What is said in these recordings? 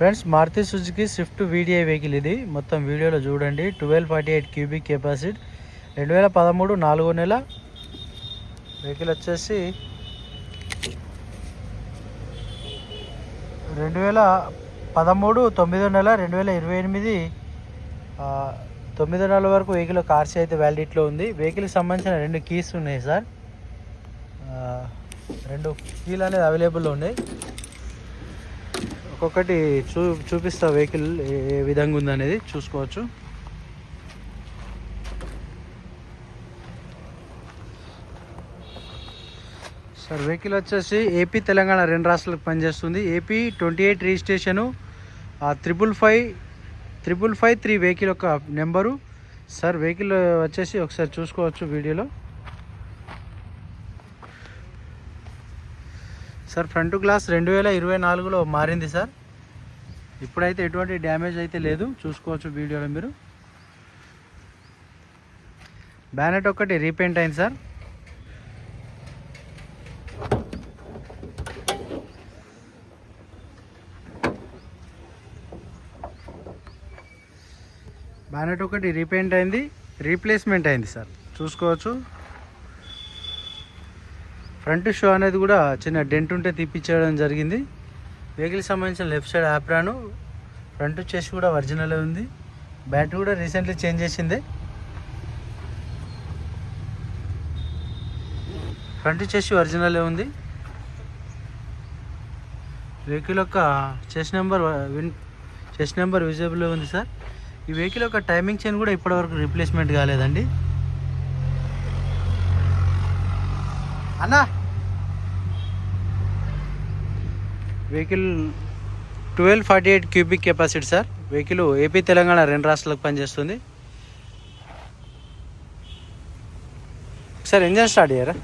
Friends Maruti Suzuki Swift VDI vehicle ఇది. మొత్తం వీడియోలో చూడండి. Twelve forty eight cubic capacity. రెండు వేల పదమూడు నాలుగో నెల. వెహికల్ వచ్చేసి రెండు వేల పదమూడు తొమ్మిదో నెల రెండు వేల ఇరవై ఎనిమిది తొమ్మిదో నెల వరకు వెహికల్ కార్సీ అయితే వ్యాలిడిటీలో ఉంది. వెహికల్కి సంబంధించిన రెండు కీస్ ఉన్నాయి సార్. రెండు కీలు అనేది అవైలబుల్లో ఉన్నాయి. ఒక్కొక్కటి చూ చూపిస్తా వెహికల్ ఏ విధంగా ఉందనేది చూసుకోవచ్చు. సార్ వెహికల్ వచ్చేసి ఏపీ తెలంగాణ రెండు రాష్ట్రాలకు పనిచేస్తుంది. AP twenty eight registration triple five triple five three vehicle యొక్క నెంబరు. సార్ వెహికల్ వచ్చేసి ఒకసారి చూసుకోవచ్చు వీడియోలో. సార్ ఫ్రంట్ గ్లాస్ రెండు వేల ఇరవై నాలుగులో మారింది సార్. ఇప్పుడైతే ఎటువంటి డ్యామేజ్ అయితే లేదు. చూసుకోవచ్చు వీడియోలో మీరు. బ్యానెట్ ఒకటి రీపెయింట్ అయింది సార్. బ్యానెట్ ఒకటి రీపెయింట్ అయింది. రీప్లేస్మెంట్ అయింది సార్. చూసుకోవచ్చు. ఫ్రంట్ షో అనేది కూడా చిన్న డెంట్ ఉంటే తీపిచ్చేయడం జరిగింది. వెహికల్ సంబంధించిన లెఫ్ట్ సైడ్ యాప్రాను ఫ్రంట్ చేసి కూడా ఒరిజినల్ ఉంది. బ్యాటరీ కూడా రీసెంట్లీ చేంజ్ చేసింది. ఫ్రంట్ చేసి ఒరిజినల్ ఉంది. వెహికల్ యొక్క chassis number VIN chassis number visible ఉంది సార్. ఈ వెహికల్ యొక్క టైమింగ్ చైన్ కూడా ఇప్పటివరకు రీప్లేస్మెంట్ కాలేదండి. అన్నా. Vehicle twelve forty eight cubic capacity sir. Vehicle AP Telangana రెండు రాష్ట్రాలకు పనిచేస్తుంది. సార్ ఇంజన్ స్టార్ట్ చేయరా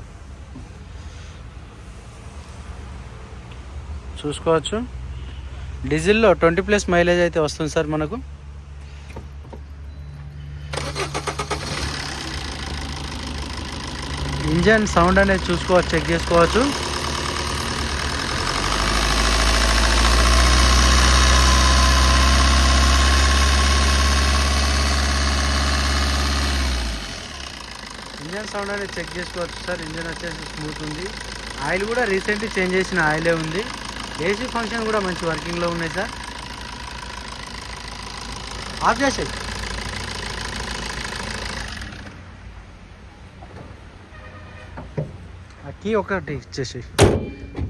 చూసుకోవచ్చు. డీజిల్లో ట్వంటీ ప్లస్ మైలేజ్ అయితే వస్తుంది సార్ మనకు. ఇంజన్ సౌండ్ అనేది చూసుకోవచ్చు చెక్ చేసుకోవచ్చు. ఇంజన్ సౌండ్ అనేది చెక్ చేసుకోవచ్చు సార్. ఇంజన్ వచ్చేసి స్మూత్ ఉంది. ఆయిల్ కూడా రీసెంట్లీ చేంజ్ చేసిన ఆయిలే ఉంది. ఏసీ ఫంక్షన్ కూడా మంచి వర్కింగ్లో ఉన్నాయి సార్. ఆఫ్ చేసేది కీ ఒకటి ఇచ్చేసి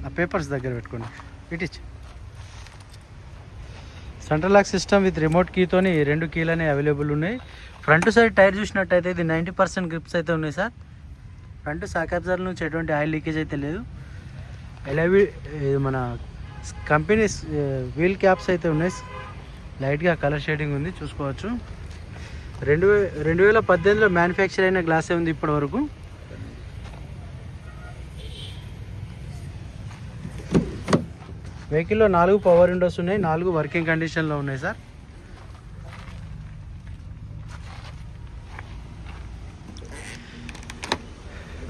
ఆ పేపర్స్ దగ్గర పెట్టుకోండి. ఇటు central lock system with remote కీతోని రెండు కీలు అవైలబుల్ ఉన్నాయి. ఫ్రంట్ సైడ్ టైర్ చూసినట్టయితే ఇది నైంటీ పర్సెంట్ గ్రిప్స్ అయితే ఉన్నాయి సార్. ఫ్రంట్ సాకాబ్జార్ నుంచి ఎటువంటి ఆయిల్ లీకేజ్ అయితే లేదు. ఎలవి మన కంపెనీ వీల్ క్యాప్స్ అయితే ఉన్నాయి. లైట్గా కలర్ షేడింగ్ ఉంది చూసుకోవచ్చు. రెండు రెండు వేల పద్దెనిమిదిలో మ్యానుఫ్యాక్చర్ అయిన గ్లాసే ఉంది ఇప్పటి వరకు. వెహికల్లో నాలుగు పవర్ విండోస్ ఉన్నాయి నాలుగు వర్కింగ్ కండిషన్లో ఉన్నాయి సార్.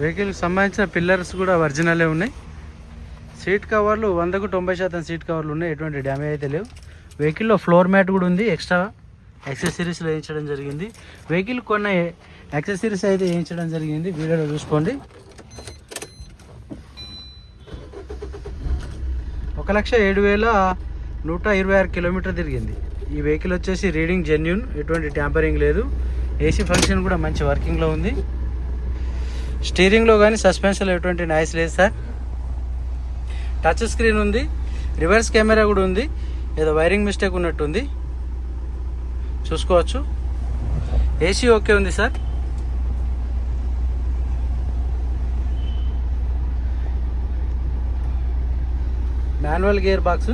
వెహికల్కి సంబంధించిన పిల్లర్స్ కూడా ఒరిజినలే ఉన్నాయి. సీట్ కవర్లు వందకు తొంభై శాతం సీట్ కవర్లు ఉన్నాయి ఎటువంటి డ్యామేజ్ అయితే లేవు. వెహికల్లో ఫ్లోర్ మ్యాట్ కూడా ఉంది ఎక్స్ట్రా యాక్సెసరీస్లో వేయించడం జరిగింది. వెహికల్ కొన్న యాక్సెసరీస్ అయితే వేయించడం జరిగింది వీడియోలో చూసుకోండి. ఒక లక్ష ఏడు వేల నూట ఇరవై ఆరు కిలోమీటర్ తిరిగింది. ఈ వెహికల్ వచ్చేసి రీడింగ్ జెన్యున్ ఎటువంటి ట్యాంపరింగ్ లేదు. ఏసీ ఫంక్షన్ కూడా మంచి వర్కింగ్లో ఉంది. స్టీరింగ్లో కానీ సస్పెన్షన్లో ఎటువంటి నాయిస్ లేదు సార్. టచ్ స్క్రీన్ ఉంది. రివర్స్ కెమెరా కూడా ఉంది. ఏదో వైరింగ్ మిస్టేక్ ఉన్నట్టుంది. చూసుకోవచ్చు. ఏసీ ఓకే ఉంది sir. Manual gear box.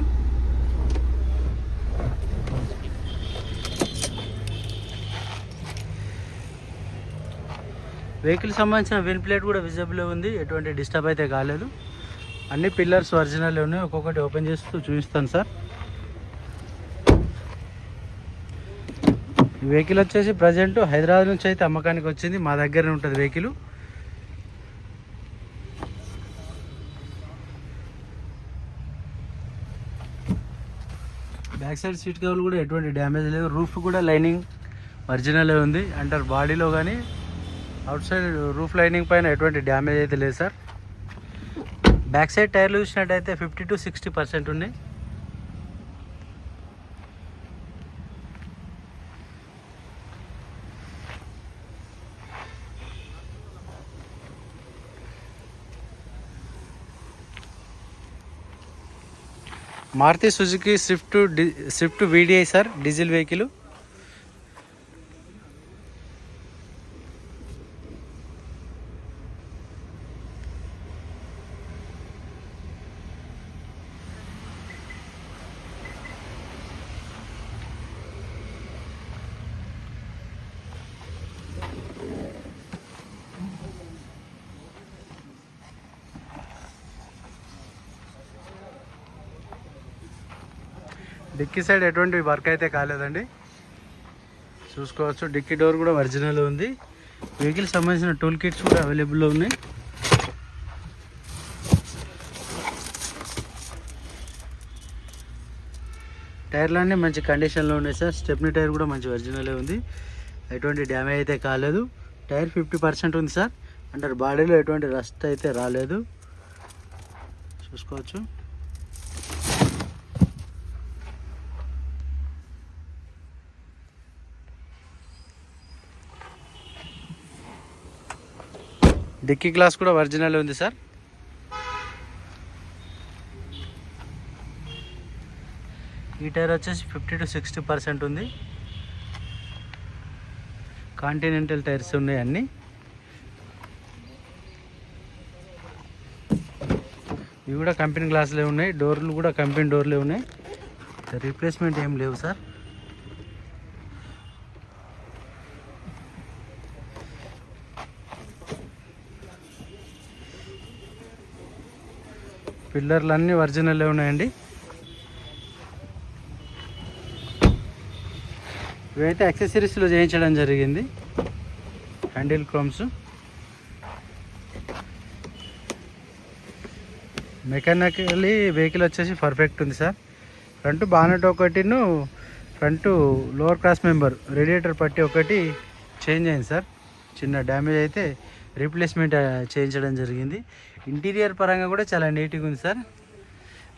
Vehicle సంబంధించిన విన్ ప్లేట్ కూడా విజిబుల్ ఉంది. ఎటువంటి డిస్టర్బ్ అయితే కాలేదు. అన్ని పిల్లర్స్ ఒరిజినల్ ఉన్నాయి. ఒక్కొక్కటి ఓపెన్ చేస్తూ చూపిస్తాను సార్ ఈ వెహికల్ వచ్చేసి ప్రజెంట్ హైదరాబాద్ నుంచి అయితే అమ్మకానికి వచ్చింది. మా దగ్గర ఉంటుంది వెహికల్ బ్యాక్ సైడ్ సీట్ కవర్లు కూడా ఎటువంటి డ్యామేజ్ లేదు. రూఫ్ కూడా లైనింగ్ ఒరిజినలే ఉంది. అంటారు బాడీలో కానీ అవుట్ సైడ్ రూఫ్ లైనింగ్ పైన ఎటువంటి డ్యామేజ్ అయితే లేదు సార్. బ్యాక్ సైడ్ టైర్లు చూసినట్టయితే ఫిఫ్టీ టు సిక్స్టీ పర్సెంట్ ఉన్నాయి. Maruti Suzuki Swift D Swift VDI sir diesel vehicle? Dickey side ఎటువంటి వర్క్ అయితే కాలేదండి. చూసుకోవచ్చు డిక్కీ డోర్ కూడా ఒరిజినల్ ఉంది. వెహికల్ సంబంధించిన టూల్ కిట్స్ కూడా అవైలబుల్లో ఉన్నాయి. టైర్లన్నీ మంచి కండిషన్లో ఉన్నాయి సార్. స్టెప్నీ టైర్ కూడా మంచి ఒరిజినలే ఉంది. ఎటువంటి డ్యామేజ్ అయితే కాలేదు. టైర్ ఫిఫ్టీ పర్సెంట్ ఉంది సార్. అంటే బాడీలో ఎటువంటి రస్ట్ అయితే రాలేదు. చూసుకోవచ్చు. డిక్కీ గ్లాస్ కూడా ఒరిజినల్ ఉంది సార్. ఈ టైర్ వచ్చేసి ఫిఫ్టీ టు సిక్స్టీ పర్సెంట్ ఉంది. కాంటినెంటల్ టైర్స్ ఉన్నాయి అన్నీ. ఇవి కూడా కంపెనీ గ్లాసులే ఉన్నాయి. డోర్లు కూడా కంపెనీ డోర్లే ఉన్నాయి. రీప్లేస్మెంట్ ఏం లేవు సార్. పిల్లర్లు అన్నీ ఒరిజినల్ ఉన్నాయండి. ఇవైతే యాక్సెసరీస్లో చేయించడం జరిగింది. Handle chromes. మెకానికలీ వెహికల్ వచ్చేసి పర్ఫెక్ట్ ఉంది sir. Front bonnet ఒకటిను front lower cross member radiator పట్టి ఒకటి చేంజ్ అయింది సార్. చిన్న డ్యామేజ్ అయితే రీప్లేస్మెంట్ చేయించడం జరిగింది. ఇంటీరియర్ పరంగా కూడా చాలా నీట్గా ఉంది సార్.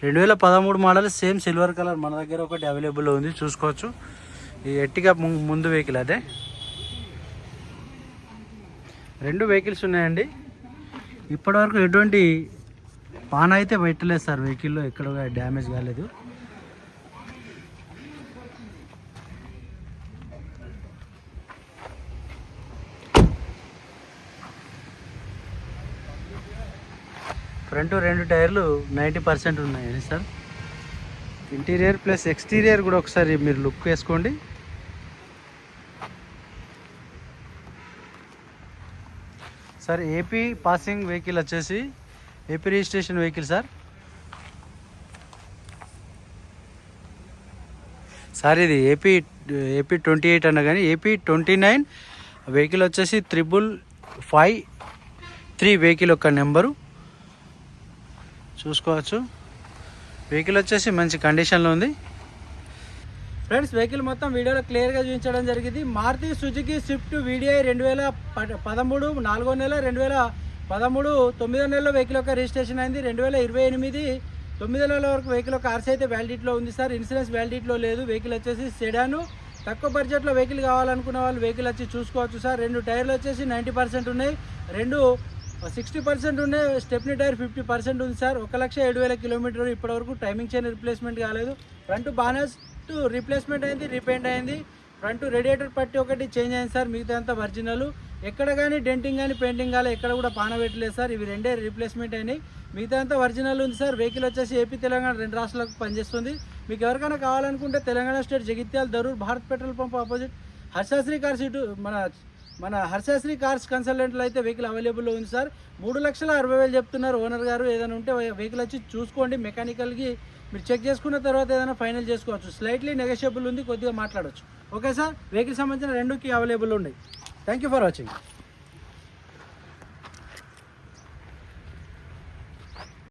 రెండు వేల పదమూడు మోడల్ సేమ్ సిల్వర్ కలర్ మన దగ్గర ఒకటి అవైలబుల్లో ఉంది. చూసుకోవచ్చు. ఈ ఎట్టిగా ము- ముందు వెహికల్ అదే. రెండు వెహికల్స్ ఉన్నాయండి. ఇప్పటివరకు ఎటువంటి పాన అయితే పెట్టలేదు సార్ వెహికల్లో. ఎక్కడ డ్యామేజ్ కాలేదు. ఫ్రంట్ రెండు టైర్లు నైంటీ పర్సెంట్ ఉన్నాయండి సార్? ఇంటీరియర్ ప్లస్ ఎక్స్టీరియర్ కూడా ఒకసారి మీరు లుక్ వేసుకోండి. సార్ ఏపీ పాసింగ్ వెహికల్ వచ్చేసి AP registration vehicle sir. Sir ఇది ఏపీ ఏపీ ట్వంటీ ఎయిట్ అన్న కానీ ఏపీ ట్వంటీ నైన్ వెహికల్ వచ్చేసి త్రిబుల్ ఫైవ్ త్రీ వెహికల్ యొక్క నెంబరు. చూసుకోవచ్చు. వెహికల్ వచ్చేసి మంచి కండిషన్లో ఉంది. ఫ్రెండ్స్ వెహికల్ మొత్తం వీడియోలో క్లియర్గా చూపించడం జరిగింది. మారుతి సుజుకి స్విఫ్ట్ వీడిఐ రెండు వేల పద- పదమూడు నాలుగో నెల రెండు వేల పదమూడు తొమ్మిదో నెలలో వెహికల్ యొక్క రిజిస్ట్రేషన్ అయింది. రెండు వేల ఇరవై ఎనిమిది తొమ్మిదో నెలల వరకు వెహికల్ యొక్క ఆర్సీ అయితే వ్యాలిడిటీలో ఉంది సార్. ఇన్సూరెన్స్ వ్యాలిడిటీలో లేదు. వెహికల్ వచ్చేసి సెడాను తక్కువ బడ్జెట్లో వెహికల్ కావాలనుకున్న వాళ్ళు వెహికల్ వచ్చి చూసుకోవచ్చు సార్. రెండు టైర్లు వచ్చేసి నైంటీ పర్సెంట్ ఉన్నాయి. రెండు సిక్స్టీ పర్సెంట్ ఉండే స్టెప్నీ టైర్ ఫిఫ్టీ పర్సెంట్ ఉంది సార్. ఒక లక్ష ఏడు వేల కిలోమీటర్ ఇప్పటివరకు టైమింగ్ చైన్ రిప్లేస్మెంట్ కాలేదు. ఫ్రంట్ బానస్ రీప్లేస్మెంట్ అయింది రీపెయింట్ అయింది. ఫ్రంట్ రేడియేటర్ పట్టి ఒకటి చేంజ్ అయింది సార్ మిగతా అంతా ఒరిజినల్ ఎక్కడ కానీ డెంటింగ్ కానీ పెయింటింగ్ కానీ ఎక్కడ కూడా పాన పెట్టలేదు సార్. ఇవి రెండే రీప్లేస్మెంట్ అయినాయి. మిగతా అంతా ఒరిజినల్ ఉంది సార్. వెహికల్ వచ్చేసి ఏపీ తెలంగాణ రెండు రాష్ట్రాలకు పనిచేస్తుంది. మీకు ఎవరికైనా కావాలనుకుంటే Telangana state Jagtial Dharur Bharat petrol pump opposite Harshasri car seat మన మన హర్షశ్రీ కార్స్ కన్సల్టెంట్లో అయితే వెహికల్ అవైలబుల్లో ఉంది సార్. మూడు లక్షల అరవై వేలు చెప్తున్నారు ఓనర్ గారు. ఏదైనా ఉంటే వెహికల్ వచ్చి చూసుకోండి మెకానికల్కి మీరు చెక్ చేసుకున్న తర్వాత ఏదైనా ఫైనల్ చేసుకోవచ్చు. స్లైట్లీ నెగోషియబుల్ ఉంది కొద్దిగా మాట్లాడవచ్చు ఓకే సార్ వెహికల్ సంబంధించిన రెండుకి అవైలబుల్ ఉన్నాయి. Thank you for watching